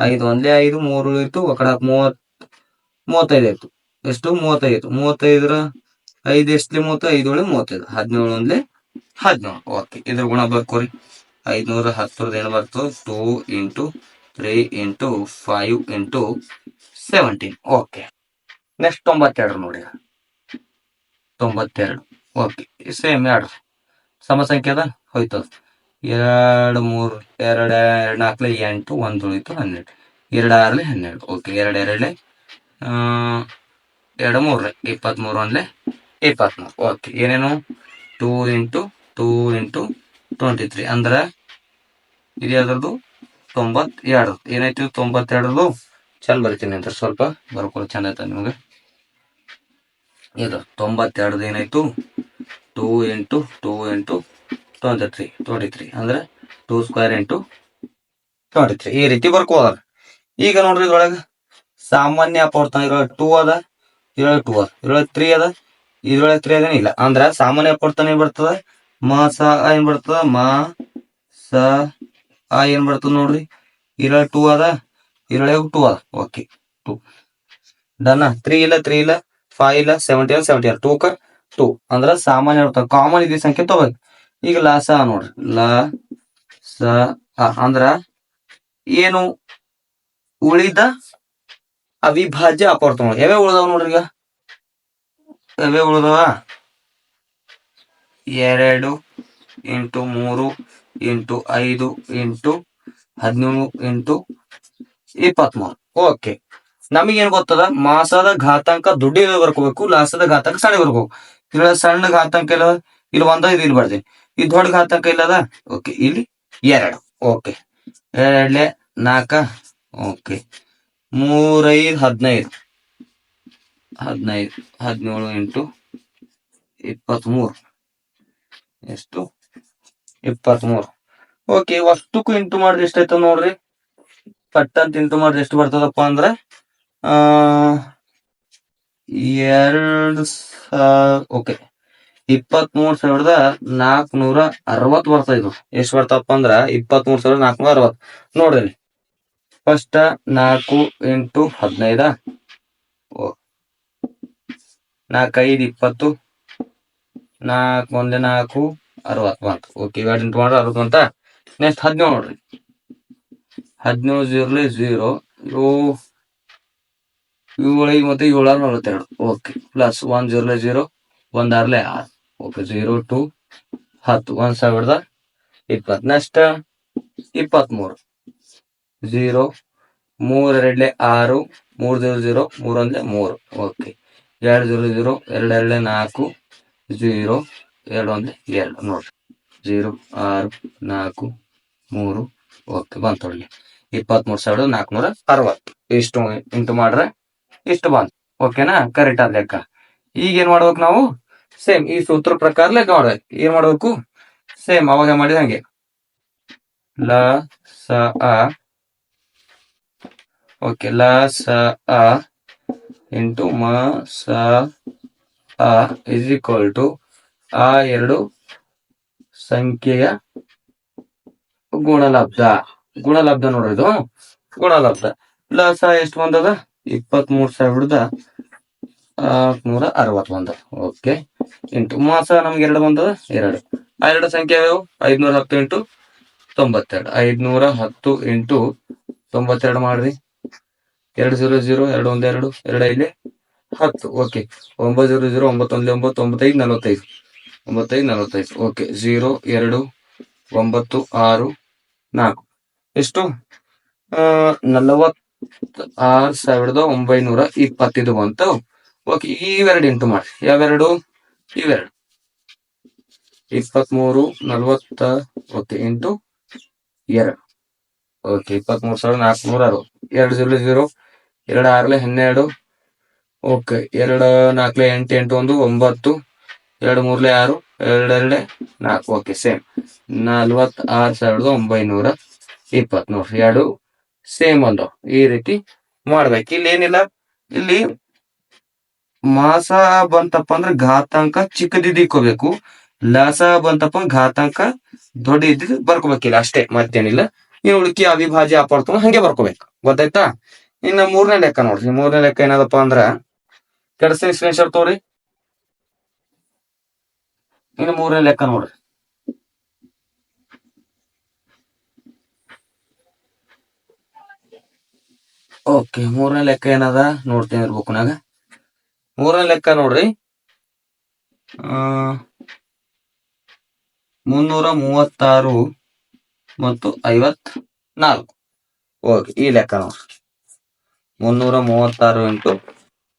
ಐದು ಒಂದ್ಲೆ ಐದು, ಮೂರು ಇತ್ತು. ಒಕಡ ಮೂವತ್ ಮೂವತ್ತೈದು ಆಯ್ತು. ಎಷ್ಟು? ಮೂವತ್ತೈದು. ಮೂವತ್ತೈದರ ಐದು ಎಷ್ಟಲಿ ಮೂವತ್ತು? ಐದು ಒಳಗೆ ಮೂವತ್ತೈದು. ಹದಿನೇಳು ಒಂದ್ಲೆ ಹದಿನೇಳು. ಓಕೆ ಇದ್ರ ಗುಣ ಬರ್ಕೋರಿ. ಐದ್ನೂರ ಹತ್ತರದ ಏನು ಬರ್ತು? Two into three into five into seventeen okay next ತೊಂಬತ್ತೆರಡು ನೋಡಿ. ತೊಂಬತ್ತೆರಡು. ಓಕೆ ಸೇಮ್ ಎರಡು. ಸಮ ಸಂಖ್ಯೆ ಅದ. ಹೋಯ್ತದ ಎರಡು, ಮೂರು, ಎರಡು ಎರಡು ನಾಲ್ಕಲೆ ಎಂಟು, ಒಂದು ಉಳಿತು ಹನ್ನೆರಡು. ಎರಡು ಆರಲೆ ಹನ್ನೆರಡು. ಓಕೆ ಎರಡು ಎರಡಲೆ ಎರಡು ಮೂರಲೆ. ಇಪ್ಪತ್ತ್ಮೂರು ಒಂದ್ಲೆ ಇಪ್ಪತ್ತ್ಮೂರು ಓಕೆ ಏನೇನು? Two into two into twenty three. ಅಂದ್ರೆ ಇದು ಯಾವ್ದ್ರದ್ದು? ತೊಂಬತ್ತೆರಡು ಏನಾಯ್ತು? ತೊಂಬತ್ತೆರಡರದು ಚಂದ ಬರಿತೀನಿ ಅಂತ ಸ್ವಲ್ಪ ಬರ್ಕೊಳ್ಳೋ ಚೆಂದ ಆಯ್ತಾ ನಿಮಗೆ? ಇದು ತೊಂಬತ್ತೆರಡು ಏನಾಯಿತು two into two into twenty three twenty three ಅಂದ್ರೆ two square into twenty three ಈ ರೀತಿ ಬರ್ಕೋದಾರ ಈಗ ನೋಡ್ರಿ ಇದ್ರೊಳಗೆ ಸಾಮಾನ್ಯ ಅಪವರ್ತನ. ಇದ್ರೊಳಗೆ ಟೂ ಅದ, ಇದ್ರೊಳಗೆ ಟೂ ಅದ, ಇದ್ರೊಳಗೆ ತ್ರೀ ಅದ, ಇದ್ರೊಳಗೆ ತ್ರೀ ಅದೇನ ಇಲ್ಲ. ಅಂದ್ರ ಸಾಮಾನ್ಯ ಅಪವರ್ತನ ಏನ್ ಬರ್ತದ? ಮ, ಸ ಏನ್ ಬರ್ತದ? ಮ, ಸ, ಆ ಏನ್ ಬರ್ತದ ನೋಡ್ರಿ? ಇದ್ರೊಳಗೆ ಟೂ ಅದ, ಇದ್ರೊಳಗೆ ಟೂ ಅದ. ಓಕೆ ಟೂ ಡನ್ ತ್ರೀ ಇಲ್ಲ ತ್ರೀ ಇಲ್ಲ. ಫೈವ್ ಇಲ್ಲ ಸೆವೆಂಟಿ ಸೆವೆಂಟಿ ಆರ್. ಟೂ ಕ ಟೂ ಅಂದ್ರ ಸಾಮಾನ್ಯ ಕಾಮನ್ ಇದೆ ಸಂಖ್ಯೆ ತಗೋಬೇಕು. ಈಗ ಲ ಸ ನೋಡ್ರಿ. ಲ ಸ ಅಂದ್ರ ಏನು ಉಳಿದ ಅವಿಭಾಜ್ಯ ಅಪವರ್ತನ ಯಾವ್ಯಾವ ಉಳಿದಾವ ನೋಡ್ರಿ ಈಗ? ಯಾವ್ಯಾವ ಉಳಿದಾವ? ಎರಡು ಇಂಟು ಮೂರು ಇಂಟು ಐದು ಇಂಟು ಹದಿನೇಳು ಇಂಟು ಇಪ್ಪತ್ಮೂರು. ಓಕೆ ನಮಗೇನ್ ಗೊತ್ತದ? ಮಾಸದ ಘಾತಾಂಕ ದುಡ್ಡು ಬರ್ಕೋಬೇಕು? ಲಾಸದ ಘಾತಾಂಕ ಸಣ್ಣ ಬರ್ಬೇಕು ಇಲ್ಲ ಸಣ್ಣ ಘಾತಾಂಕ ಇಲ್ಲ ಇಲ್ಲಿ ಒಂದ ಇದು ಇಲ್ಲಿ ಬರ್ದೆ ಇದು ದೊಡ್ಡ ಘಾತಾಂಕ ಇಲ್ಲದ ಓಕೆ, ಇಲ್ಲಿ ಎರಡು. ಓಕೆ. ಎರಡ್ಲೆ ನಾಲ್ಕ ಓಕೆ. ಮೂರೈದು, ಹದಿನೈದು. ಹದಿನೈದು, ಹದಿನೇಳು ಇಂಟು ಇಪ್ಪತ್ಮೂರು. ಎಷ್ಟು? ಇಪ್ಪತ್ಮೂರು. ಓಕೆ ಅಷ್ಟಕ್ಕೂ ಇಂಟು ಮಾಡಿದ್ರೆ ಎಷ್ಟಾಯ್ತದ ನೋಡ್ರಿ? ಪಟ್ಟಂತ ಇಂಟು ಮಾಡಿದ್ರೆ ಎಷ್ಟು ಬರ್ತದಪ್ಪ ಅಂದ್ರೆ ಎರಡು ಓಕೆ. ಇಪ್ಪತ್ಮೂರು ಸಾವಿರದ ನಾಲ್ಕನೂರ ಅರವತ್ ಬರ್ತಾ ಇದು ಎಷ್ಟು ಬರ್ತಪ್ಪ ಅಂದ್ರ ಇಪ್ಪತ್ಮೂರು ಸಾವಿರದ ನಾಲ್ಕನೂರ ಅರವತ್ ನೋಡ್ರಿ. ಫಸ್ಟ್ ನಾಲ್ಕು ಎಂಟು ಹದಿನೈದ. ಓ. ನಾಲ್ಕೈದು ಇಪ್ಪತ್ತು. ನಾಲ್ಕು ಒಂದೇ ನಾಲ್ಕು ಅರವತ್ ಬಂತು. ಓಕೆ ಎರಡು ಎಂಟು ಮಾಡ್ರೆ ಅರವತ್ತು ಬಂತ? ನೆಕ್ಸ್ಟ್ ಹದಿನೇಳು ನೋಡ್ರಿ. ಹದಿನೇಳು ಜೀರೋಲಿ ಜೀರೋ ಏಳು ಏಳು ಮತ್ತೆ ಏಳಾರು ನಲವತ್ತೆರಡು ಓಕೆ ಪ್ಲಸ್ ಒನ್ ಜೀರೋ ಒಂದ್ ಆರ್ಲೆ ಆರು. ಓಕೆ ಜೀರೋ ಟು ಹತ್ತು. ಒಂದ್ ಸಾವಿರದ ಇಪ್ಪತ್ತು. ನೆಕ್ಸ್ಟ್ ಇಪ್ಪತ್ಮೂರು. ಜೀರೋ ಮೂರ್ ಎರಡ್ಲೆ ಆರು, ಮೂರು ಜೀರೋ ಜೀರೋ ಮೂರ್ ಒಂದ್ಲೆ ಮೂರು. ಓಕೆ ಎರಡು ಜೀರೋ ಜೀರೋ ಎರಡು ಎರಡ್ಲೆ ನಾಲ್ಕು ಜೀರೋ ಎರಡು ಒಂದ್ಲೆ ಎರಡು. ನೋಡ್ರಿ. ಜೀರೋ ಆರು, ನಾಲ್ಕು, ಮೂರು. ಓಕೆ ಬಂತು ನೋಡಿ ಇಪ್ಪತ್ಮೂರು ಸಾವಿರದ ನಾಲ್ಕುನೂರ ಅರವತ್ತು. ಇಷ್ಟು ಇಂಟು ಮಾಡ್ರೆ ಇಷ್ಟು ಬಂದ್ ಓಕೆನಾ ಕರೆಕ್ಟ್ ಆದ ಲೆಕ್ಕ. ಈಗ ಏನ್ ಮಾಡ್ಬೇಕು ನಾವು? ಸೇಮ್ ಈ ಸೂತ್ರ ಪ್ರಕಾರ ಲೆಕ್ಕ ಮಾಡ್ಬೇಕು. ಏನ್ ಮಾಡ್ಬೇಕು? ಸೇಮ್ ಅವಾಗ ಮಾಡಿದ ಹಂಗೆ. ಲ, ಸ, ಅ. ಓಕೆ ಲ, ಸ, ಅ ಇಂಟು ಮ, ಸ, ಅ ಇಸ್ ಈಕ್ವಲ್ ಟು ಆ ಎರಡು ಸಂಖ್ಯೆಯ ಗುಣಲಬ್ಧ. ಗುಣಲಬ್ಧ ನೋಡ್ರಿ ಇದು. ಗುಣಲಬ್ಧ. ಲ, ಸ ಎಷ್ಟು ಬಂದದ? ಇಪ್ಪತ್ತ್ ಮೂರ್ ಸಾವಿರದ ನೂರ ಅರವತ್ತೊಂದ. ಓಕೆ ಎಂಟು. ಮಾಸ ನಮ್ಗೆ ಎರಡು ಬಂದದ? ಎರಡು. ಆ ಎರಡು ಸಂಖ್ಯೆ ಯಾವ್ಯಾವು? ಐದ್ನೂರ ಹತ್ತು ಇಂಟು ತೊಂಬತ್ತೆರಡು. ಐದ್ನೂರ ಹತ್ತು ಇಂಟು ತೊಂಬತ್ತೆರಡು ಮಾಡ್ರಿ. ಎರಡು ಜೀರೋ ಜೀರೋ, ಎರಡು ಒಂದ್ ಎರಡು ಎರಡು ಐದು ಹತ್ತು. ಓಕೆ ಒಂಬತ್ತು ಜೀರೋ ಜೀರೋ, ಒಂಬತ್ತೊಂದು ಒಂಬತ್ತು ಒಂಬತ್ತೈದು ನಲವತ್ತೈದು. ಒಂಬತ್ತೈದು ನಲವತ್ತೈದು. ಓಕೆ ಜೀರೋ, ಎರಡು, ಒಂಬತ್ತು, ಆರು, ನಾಲ್ಕು. ಎಷ್ಟು? ನಲವತ್ ಆರು ಸಾವಿರದ ಒಂಬೈನೂರ ಇಪ್ಪತ್ತಿದು ಅಂತ ಓಕೆ ಇವೆರಡು ಇಂಟು ಮಾಡಿ. ಯಾವೆರಡು? ಇವೆರಡು. ಇಪ್ಪತ್ಮೂರು, ನಲ್ವತ್ತ, ಓಕೆ ಇಂಟು ಎರಡು. ಓಕೆ ಇಪ್ಪತ್ಮೂರು ಸಾವಿರದ ನಾಲ್ಕುನೂರ ಅರವತ್ತು. ಎರಡು ಜೀರೋ ಜೀರೋ, ಎರಡು ಆರ್ಲೆ ಹನ್ನೆರಡು. ಓಕೆ ಎರಡು ನಾಲ್ಕಲೆ ಎಂಟು ಎಂಟು ಒಂದು, ಒಂಬತ್ತು, ಎರಡು ಮೂರ್ಲೆ ಆರು, ಎರಡು ಎರಡೆ ನಾಲ್ಕು. ಓಕೆ ಸೇಮ್ ನಲ್ವತ್ ಆರು ಸಾವಿರದ ಒಂಬೈನೂರ ಇಪ್ಪತ್ತ್ ನೋಡ್ರಿ ಎರಡು ಸೇಮ್ ಒಂದು. ಈ ರೀತಿ ಮಾಡ್ಬೇಕು. ಇಲ್ಲಿ ಏನಿಲ್ಲ? ಇಲ್ಲಿ ಮಾಸ ಬಂತಪ್ಪ ಅಂದ್ರೆ ಘಾತಾಂಕ ಚಿಕ್ಕದಿದ್ದಿಕ್ಕೋಬೇಕು ಲಸ ಬಂತಪ್ಪ ಘಾತಾಂಕ ದೊಡ್ಡ ಇದ್ದಿದ್ದು ಬರ್ಕೋಬೇಕಿಲ್ಲ ಅಷ್ಟೇ, ಮತ್ತೇನಿಲ್ಲ. ಇನ್ನು ಉಳ್ಕಿ ಅವಿಭಾಜ್ಯ ಅಪಾರ್ಥ ಹಂಗೆ ಬರ್ಕೋಬೇಕು. ಗೊತ್ತಾಯ್ತಾ? ಇನ್ನ ಮೂರನೇ ಲೆಕ್ಕ ನೋಡ್ರಿ. ಮೂರನೇ ಲೆಕ್ಕ ಏನದಪ್ಪ ಅಂದ್ರ ಕೆಡಸ ಸ್ಕ್ರೀನ್ ತೋರಿ ಇನ್ನು ಮೂರನೇ ಲೆಕ್ಕ ನೋಡ್ರಿ. ಓಕೆ, ಮೂರನೇ ಲೆಕ್ಕ ಏನದ? ನೋಡ್ತೀನಿ ಇರ್ಬೇಕುನಾಗ ಮೂರನೇ ಲೆಕ್ಕ ನೋಡ್ರಿ. ಮುನ್ನೂರ ಮೂವತ್ತಾರು ಮತ್ತು ಐವತ್ ನಾಲ್ಕು ಓಕೆ, ಈ ಲೆಕ್ಕ ನೋಡ್ರಿ. ಮುನ್ನೂರ ಮೂವತ್ತಾರು ಇಂಟು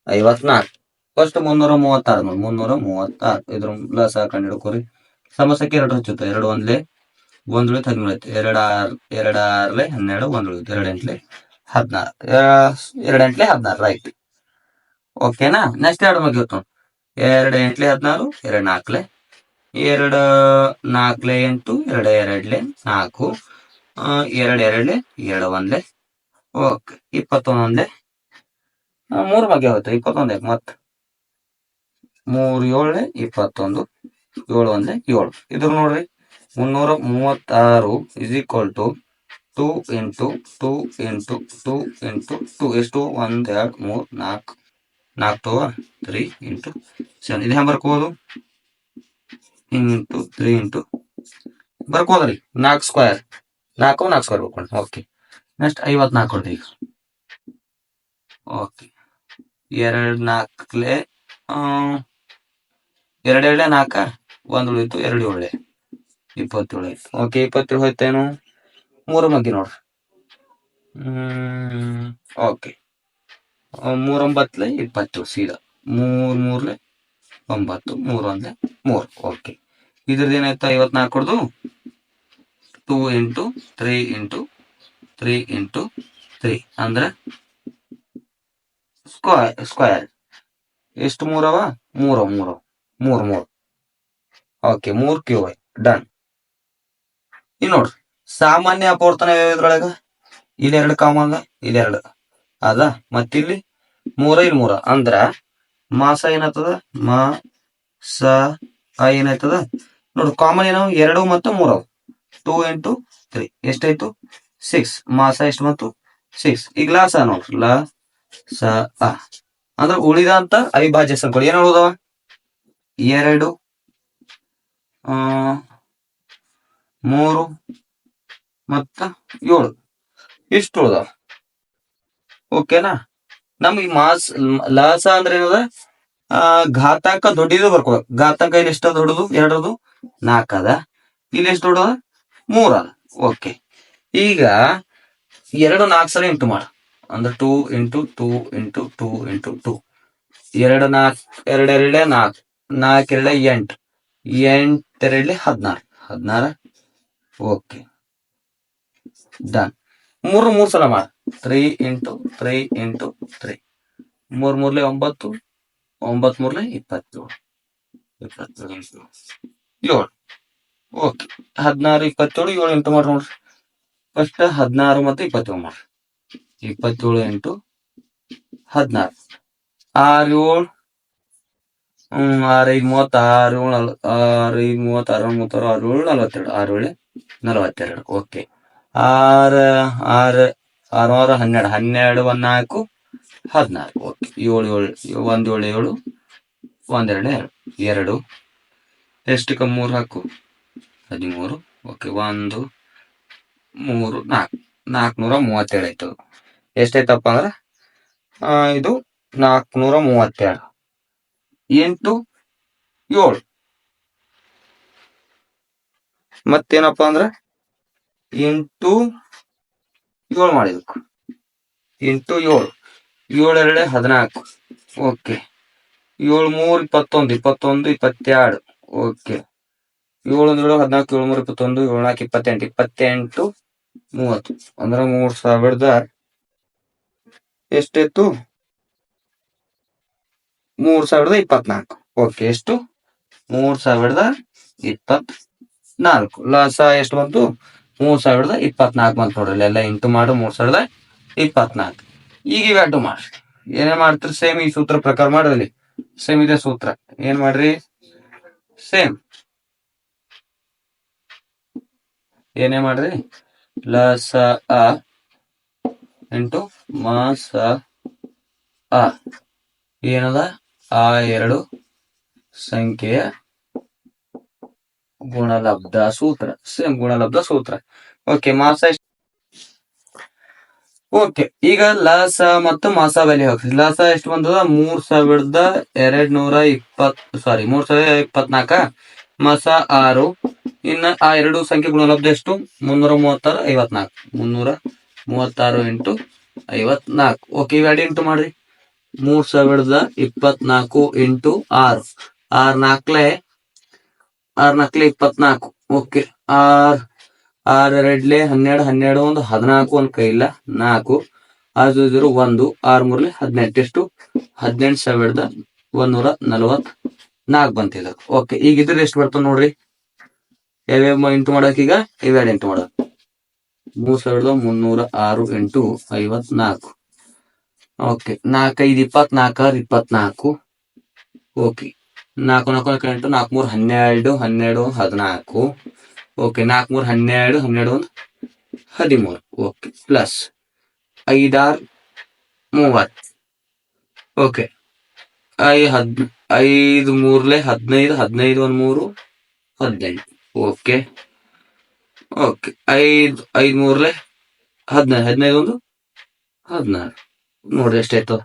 ಐವತ್ನಾಲ್ಕು. ಫಸ್ಟ್ ಮುನ್ನೂರ ಮೂವತ್ತಾರು ನೋಡಿ, ಮುನ್ನೂರ ಮೂವತ್ತಾರು. ಇದ್ರ ಲಸ ಕಂಡು ಹಿಡ್ಕೋರಿ ಸಮಸ್ಯೆಗೆ ಎರಡು ಹಚ್ಚುತ್ತೆ, ಎರಡು ಒಂದ್ಲೆ ಒಂದ್ ಉಳಿತು ಹದಿನೇಳು ಎರಡ್ ಆರ್, ಎರಡು ಆರ್ಲೆ ಹನ್ನೆರಡು ಒಂದ್ ಉಳಿತು ಎರಡು ಎಂಟ್ಲೆ ಹದಿನಾರು, ಎರಡು ಎಂಟ್ಲೆ ಹದಿನಾರು ರೈಟ್ ಓಕೆನಾ ನೆಕ್ಸ್ಟ್ ಎರಡು ಮುಗಿಯುತ್ತು ಎರಡು ಎಂಟ್ಲೆ ಹದಿನಾರು, ಎರಡು ನಾಲ್ಕಲೆ. ಎರಡು ನಾಲ್ಕಲೆ ಎಂಟು, ಎರಡು ಎರಡ್ಲೆ ನಾಲ್ಕು. ಎರಡು ಎರಡ್ಲೆ, ಎರಡು ಒಂದ್ಲೆ. ಓಕೆ ಇಪ್ಪತ್ತೊಂದೊಂದ್ಲೆ. ಮೂರು ಬಗ್ಗೆ ಹೋಯ್ತು ಇಪ್ಪತ್ತೊಂದೇ ಮತ್ತೆ ಮೂರು ಏಳೆ, ಇಪ್ಪತ್ತೊಂದು, ಏಳು ಒಂದೇ ಏಳು. ಇದ್ರ ನೋಡ್ರಿ, ಮುನ್ನೂರ ಮೂವತ್ತಾರು is equal to two into two into two into two ಎಷ್ಟು ಒಂದ್ ಎರಡ್ ಮೂರ್ ನಾಲ್ಕು ನಾಲ್ಕು ಟೂ ತ್ರೀ ಇಂಟು ಸೆವೆನ್ ಇದು ಹೆಂಗೆ ಬರ್ಕೋದು ಇಂಟು ತ್ರೀ ಇಂಟು ಬರ್ಕೋದ್ರಿ ನಾಲ್ಕು ಸ್ಕ್ವೇರ್ ನಾಲ್ಕು ನಾಲ್ಕು ಸ್ಕ್ವೇರ್ ಬರ್ಕೊಂಡು. ಓಕೆ ನೆಕ್ಸ್ಟ್ ಐವತ್ನಾಲ್ಕು ಕೊಡ್ರಿ ಈಗ. ಓಕೆ ಎರಡು ನಾಲ್ಕಲೆ ಎರಡೆರಡೇ ನಾಲ್ಕ ಒಂದ್ ಉಳಿತು ಎರಡು ಏಳೆ ಇಪ್ಪತ್ತೇಳು ಆಯ್ತು. ಓಕೆ ಇಪ್ಪತ್ತೇಳು ಹೋಯ್ತೇನು? ಮೂರು ಬಗ್ಗೆ ನೋಡ್ರಿ. ಹ್ಮ್. ಓಕೆ ಮೂರೊಂಬತ್ತಲೆ ಇಪ್ಪತ್ತು ಸೀದಾ. ಮೂರ್ ಮೂರ್ಲೆ ಒಂಬತ್ತು ಮೂರು ಒಂದ್ಲೆ ಮೂರ್. ಓಕೆ ಇದ್ರದ್ದು ಏನಾಯ್ತು ಐವತ್ನಾಲ್ಕು ಕೊಡ್ದು? Two into three into three into three ಅಂದ್ರೆ ಸ್ಕ್ವೇರ್ ಸ್ಕ್ವಯರ್ ಎಷ್ಟು ಮೂರವ? ಮೂರು ಮೂರು. ಮೂರು ಮೂರು. ಓಕೆ ಮೂರ್ ಕ್ಯೂ ಐ ಡನ್ ಇನ್ನು ನೋಡ್ರಿ. ಸಾಮಾನ್ಯ ಅಪವರ್ತನ ಇದ್ರೊಳಗ ಇಲ್ಲಿ ಎರಡು ಕಾಮನ್ ಇಲ್ಲಿ ಎರಡು ಅದ? ಮತ್ತಿಲ್ಲಿ ಮೂರ ಇಲ್ಲಿ ಮೂರ. ಅಂದ್ರ ಮಾಸ ಏನಾಗ್ತದ? ಮಾ, ಸ ಏನಾಯ್ತದ ನೋಡು ಕಾಮನ್ ಏನವು? ಎರಡು ಮತ್ತು ಮೂರವು ಟೂ ಇಂಟು ತ್ರೀ. ಎಷ್ಟಾಯ್ತು? ಸಿಕ್ಸ್. ಮಾಸ ಎಷ್ಟು ಮತ್ತು ಸಿಕ್ಸ್. ಈಗ ಲಾಸ ನೋಡ್ರಿ ಲ, ಸ, ಅ. ಅಂದ್ರೆ ಉಳಿದಂತ ಅವಿಭಾಜ್ಯ ಸಂಖ್ಯೆ ಏನ್ ಉಳಿದವ ಎರಡು ಮೂರು ಮತ್ತ ಏಳು. ಇಷ್ಟು ಉಳ್ದಾವ ಓಕೆನಾ ನಮ್ಗೆ ಮಾಸ್, ಲಾಸ ಅಂದ್ರೆ ಏನದ? ಘಾತಾಂಕ ದೊಡ್ಡದು ಬರ್ಕೋಬೇಕು ಘಾತಾಂಕ ಇಲ್ಲಿ ಎಷ್ಟ ದೊಡ್ಡದು, ಎರಡದು ನಾಲ್ಕದ ಇಲ್ಲಿ ಎಷ್ಟು ದೊಡ್ಡದ? ಮೂರ ಅದ. ಓಕೆ ಈಗ ಎರಡು ನಾಲ್ಕು ಸಲ ಇಂಟು ಮಾಡ. ಅಂದ್ರೆ two into two into two into two. ಎರಡು ನಾಲ್ಕು ಎರಡೆರಡೆ ಎರಡೇ ನಾಲ್ಕು. ನಾಲ್ಕೆರಡೆ ಎಂಟು. ಎಂಟೆರಡಲೆ ಹದಿನಾರು. ಹದಿನಾರ? ಓಕೆ ಡನ್ ಮೂರು ಮೂರು ಸಲ ಮಾಡ. Three into three into three ಮೂರ್, ಮೂರ್ಲೆ ಒಂಬತ್ತು, ಒಂಬತ್ ಮೂರ್ಲೆ ಇಪ್ಪತ್ತೇಳು. ಇಪ್ಪತ್ತೇಳು ಏಳು. ಓಕೆ ಹದಿನಾರು, ಇಪ್ಪತ್ತೇಳು, ಏಳು ಇಂಟು ಮಾಡ್ರಿ ನೋಡ್ರಿ. ಫಸ್ಟ್ ಹದಿನಾರು ಮತ್ತು ಇಪ್ಪತ್ತೇಳು ಮಾಡ್ರಿ ಇಪ್ಪತ್ತೇಳು ಎಂಟು ಹದಿನಾರು. ಆರು, ಏಳು. ಹ್ಮ್, ಆರು, ಐದು ಏಳು ನಲ್ ಆರು, ಐದು, ಮೂವತ್ತಾರು ಆರು, ಏಳು, ನಲವತ್ತೆರಡು. ಆರು, ಏಳು, ನಲವತ್ತೆರಡು. ಓಕೆ ಆರು ಆರು ಆರ್ನೂರ ಆರು ಹನ್ನೆರಡು ಹನ್ನೆರಡು ಒಂದ್ ನಾಲ್ಕು ಹದಿನಾಲ್ಕು. ಓಕೆ, ಏಳು ಏಳು, ಒಂದ್, ಏಳು ಏಳು, ಒಂದೆರಡು, ಎರಡು. ಎರಡು. ಎಷ್ಟಕ್ಕೆ ಮೂರು ಹಾಕು? ಹದಿಮೂರು. ಓಕೆ, ಒಂದು, ಮೂರು, ನಾಲ್ಕು. ನಾಲ್ಕುನೂರ ಮೂವತ್ತೇಳು ಆಯ್ತು. ಎಷ್ಟಾಯ್ತಪ್ಪ ಅಂದ್ರೆ ಇದು ನಾಲ್ಕುನೂರ ಮೂವತ್ತೇಳು. ಎಂಟು, ಏಳು. ಮತ್ತೇನಪ್ಪ ಅಂದ್ರೆ ಎಂಟು ಏಳು ಮಾಡಬೇಕು. ಇಂಟು ಏಳು. ಏಳು ಎರಡು ಹದಿನಾಲ್ಕು. ಓಕೆ. ಏಳು, ಮೂರು, ಇಪ್ಪತ್ತೊಂದು. ಇಪ್ಪತ್ತೊಂದು, ಇಪ್ಪತ್ತೆರಡು. ಓಕೆ. ಏಳು ಏಳು, ಹದಿನಾಲ್ಕು, ಏಳು, ಮೂರು, ಇಪ್ಪತ್ತೊಂದು, ಏಳು, ನಾಲ್ಕು, ಇಪ್ಪತ್ತೆಂಟು. ಇಪ್ಪತ್ತೆಂಟು, ಮೂವತ್ತು. ಅಂದ್ರೆ ಮೂರು ಸಾವಿರದ ಎಷ್ಟಿತ್ತು? ಮೂರು ಸಾವಿರದ ಇಪ್ಪತ್ನಾಲ್ಕು. ಓಕೆ, ಎಷ್ಟು? ಮೂರು ಸಾವಿರದ ಇಪ್ಪತ್ನಾಲ್ಕು. ಲಾಸ ಎಷ್ಟು ಬಂತು? ಮೂರ್ ಸಾವಿರದ ಇಪ್ಪತ್ನಾಲ್ಕು ಬಂತು ನೋಡ್ರಿ ಎಲ್ಲ ಇಂಟು ಮಾಡು, ಮೂರ್ ಸಾವಿರದ ಇಪ್ಪತ್ನಾಲ್ಕು. ಈಗ ಇವೆರಡು ಮಾಡ್ರಿ ಏನೇ ಮಾಡ್ತೀರಿ? ಸೇಮ್ ಈ ಸೂತ್ರ ಪ್ರಕಾರ ಮಾಡ್ರಿ ಸೇಮ್ ಇದೆ ಸೂತ್ರ. ಏನ್ ಮಾಡ್ರಿ? ಸೇಮ್ ಏನೇ ಮಾಡ್ರಿ? ಲ, ಸ, ಅ ಇಂಟು ಮ, ಸ, ಅ. ಏನದ? ಆ ಎರಡು ಸಂಖ್ಯೆಯ ಗುಣಲಬ್ಧ ಸೂತ್ರ, ಸೇಮ್ ಗುಣಲಬ್ಧ ಸೂತ್ರ. ಓಕೆ ಮಾಸ ಓಕೆ ಈಗ ಲಸ ಮತ್ತು ಮಾಸ ಬೆಲೆ ಹೋಗ್ರಿ ಲಸ ಎಷ್ಟು ಬಂದದ? ಮೂರ್ ಸಾವಿರದ ಎರಡ್ ನೂರ ಇಪ್ಪತ್ ಸಾರಿ ಮೂರ್ ಸಾವಿರದ ಇಪ್ಪತ್ನಾಲ್ಕ ಮಾಸ ಆರು, ಇನ್ನ ಆ ಎರಡು ಸಂಖ್ಯೆ ಗುಣಲಬ್ಧ ಎಷ್ಟು? ಮುನ್ನೂರ ಮೂವತ್ತಾರು ಐವತ್ನಾಲ್ಕು ಮುನ್ನೂರ ಮೂವತ್ತಾರು ಇಂಟು ಐವತ್ನಾಲ್ಕು ಓಕೆ ಇವೆರಡು ಇಂಟು ಮಾಡ್ರಿ. ಮೂರ್ ಸಾವಿರದ ಇಪ್ಪತ್ನಾಲ್ಕು ಇಂಟು ಆರು. ಆರ್ ನಾಲ್ಕಲೆ ಆರ್ ನಾಲ್ಕಲೆ ಇಪ್ಪತ್ನಾಲ್ಕು. ಓಕೆ ಆರ್ ಆರ್ ಎರಡ್ಲೆ ಹನ್ನೆರಡು ಹನ್ನೆರಡು ಒಂದು, ಹದಿನಾಲ್ಕು ಒಂದ್ ಕೈ ಇಲ್ಲ ನಾಲ್ಕು. ಆರು ಜೀರೋ ಒಂದು, ಆರ್ ಮೂರ್ಲೆ ಹದಿನೆಂಟು. ಎಷ್ಟು? ಹದಿನೆಂಟು ಸಾವಿರದ ಒಂದೂರ ನಲವತ್ ನಾಲ್ಕು ಬಂತಿದ. ಓಕೆ ಈಗ ಇದ್ರೆ ಎಷ್ಟು ಬರ್ತದ ನೋಡ್ರಿ? ಯಾವ್ಯಾವ ಎಂಟು ಮಾಡಕ್ ಈಗ? ಇವೆರಡು ಎಂಟು ಮಾಡಕ್. ಮೂರ್ ಸಾವಿರದ ಮುನ್ನೂರ ಆರು ಇಂಟು ಐವತ್ನಾಲ್ಕು. ಓಕೆ ನಾಲ್ಕೈದು ಇಪ್ಪತ್ನಾಲ್ಕಾರು ಇಪ್ಪತ್ನಾಲ್ಕು. ಓಕೆ ನಾಲ್ಕು ನಾಲ್ಕು ನಾಲ್ಕು, ಎಂಟು ನಾಲ್ಕು ಮೂರು ಹನ್ನೆರಡು ಹನ್ನೆರಡು, ಹದಿನಾಲ್ಕು. ಓಕೆ ನಾಲ್ಕು ಮೂರು ಹನ್ನೆರಡು ಹನ್ನೆರಡು, ಒಂದು, ಹದಿಮೂರು. ಓಕೆ ಪ್ಲಸ್ ಐದಾರು, ಮೂವತ್ತು. ಓಕೆ ಐ ಹದ್, ಐದು, ಮೂರ್ಲೆ ಹದಿನೈದು ಹದಿನೈದು, ಒಂದು, ಮೂರು, ಹದಿನೆಂಟು. ಓಕೆ ಓಕೆ ಐದು ಐದು, ಮೂರ್ಲೆ ಹದಿನೈದು ಹದಿನೈದು, ಒಂದು, ಹದಿನಾರು. ನೋಡ್ರಿ ಎಷ್ಟಾಯ್ತು?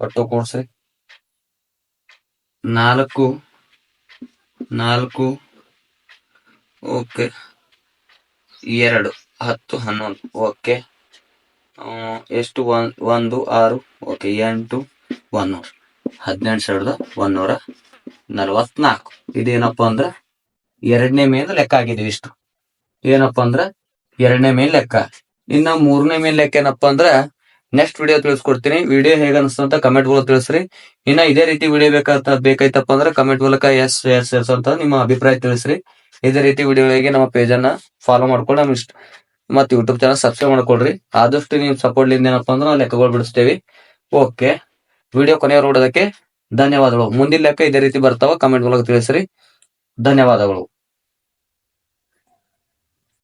ಒಟ್ಟು ಕೂಡ್ಸ್ರಿ. ನಾಲ್ಕು ನಾಲ್ಕು, ಓಕೆ. ಎರಡು, ಹತ್ತು, ಹನ್ನೊಂದು, ಓಕೆ. ಎಷ್ಟು? ಒಂದ್ ಒಂದು, ಆರು, ಓಕೆ, ಎಂಟು ಒಂದೂರು ಹದಿನೆಂಟು ಸಾವಿರದ ಒನ್ನೂರ ನಲವತ್ನಾಲ್ಕು ಇದೇನಪ್ಪ ಅಂದ್ರೆ ಎರಡನೇ ಮೇನ್ ಲೆಕ್ಕ ಆಗಿದೆ ಇಷ್ಟು. ಏನಪ್ಪ ಅಂದ್ರೆ ಎರಡನೇ ಮೇನ್ ಲೆಕ್ಕ. ಇನ್ನ ಮೂರನೇ ಮೇನ್ ಲೆಕ್ಕ ಏನಪ್ಪ ಅಂದ್ರೆ ನೆಕ್ಸ್ಟ್ ವಿಡಿಯೋ ತಿಳಿಸ್ಕೊಡ್ತೀನಿ. ವಿಡಿಯೋ ಹೇಗೆ ಅಂತ ಕಮೆಂಟ್ ಮೂಲಕ ತಿಳಿಸ್ರಿ. ಇನ್ನ ಇದೇ ರೀತಿ ವಿಡಿಯೋ ಬೇಕಂತ ಬೇಕಾಯ್ತಪ್ಪ ಅಂದ್ರೆ ಕಮೆಂಟ್ ಮೂಲಕ ಎಸ್ ಎಸ್ ಎಸ್ ಅಂತ ನಿಮ್ಮ ಅಭಿಪ್ರಾಯ ತಿಳಿಸ್ರಿ. ಇದೇ ರೀತಿ ವಿಡಿಯೋಗಳಿಗೆ ನಮ್ಮ ಪೇಜ್ ಅನ್ನ ಫಾಲೋ ಮಾಡ್ಕೊಂಡು ನಮ್ಮ ಇಷ್ಟ. ಮತ್ತೆ ಯೂಟ್ಯೂಬ್ ಚಾನಲ್ ಸಬ್ಸ್ಕ್ರೈಬ್ ಮಾಡ್ಕೊಳ್ರಿ. ಆದಷ್ಟು ನೀವು ಸಪೋರ್ಟ್ ಏನಪ್ಪಾ ಅಂದ್ರೆ ನಾವು ಲೆಕ್ಕಗಳು ಬಿಡಿಸ್ತೇವೆ. ಓಕೆ ವಿಡಿಯೋ ಕೊನೆಯವರು ನೋಡೋದಕ್ಕೆ ಧನ್ಯವಾದಗಳು. ಮುಂದಿನ ಲೆಕ್ಕ ಇದೇ ರೀತಿ ಬರ್ತಾವ ಕಮೆಂಟ್ ಮೂಲಕ ತಿಳಿಸ್ರಿ. ಧನ್ಯವಾದಗಳು.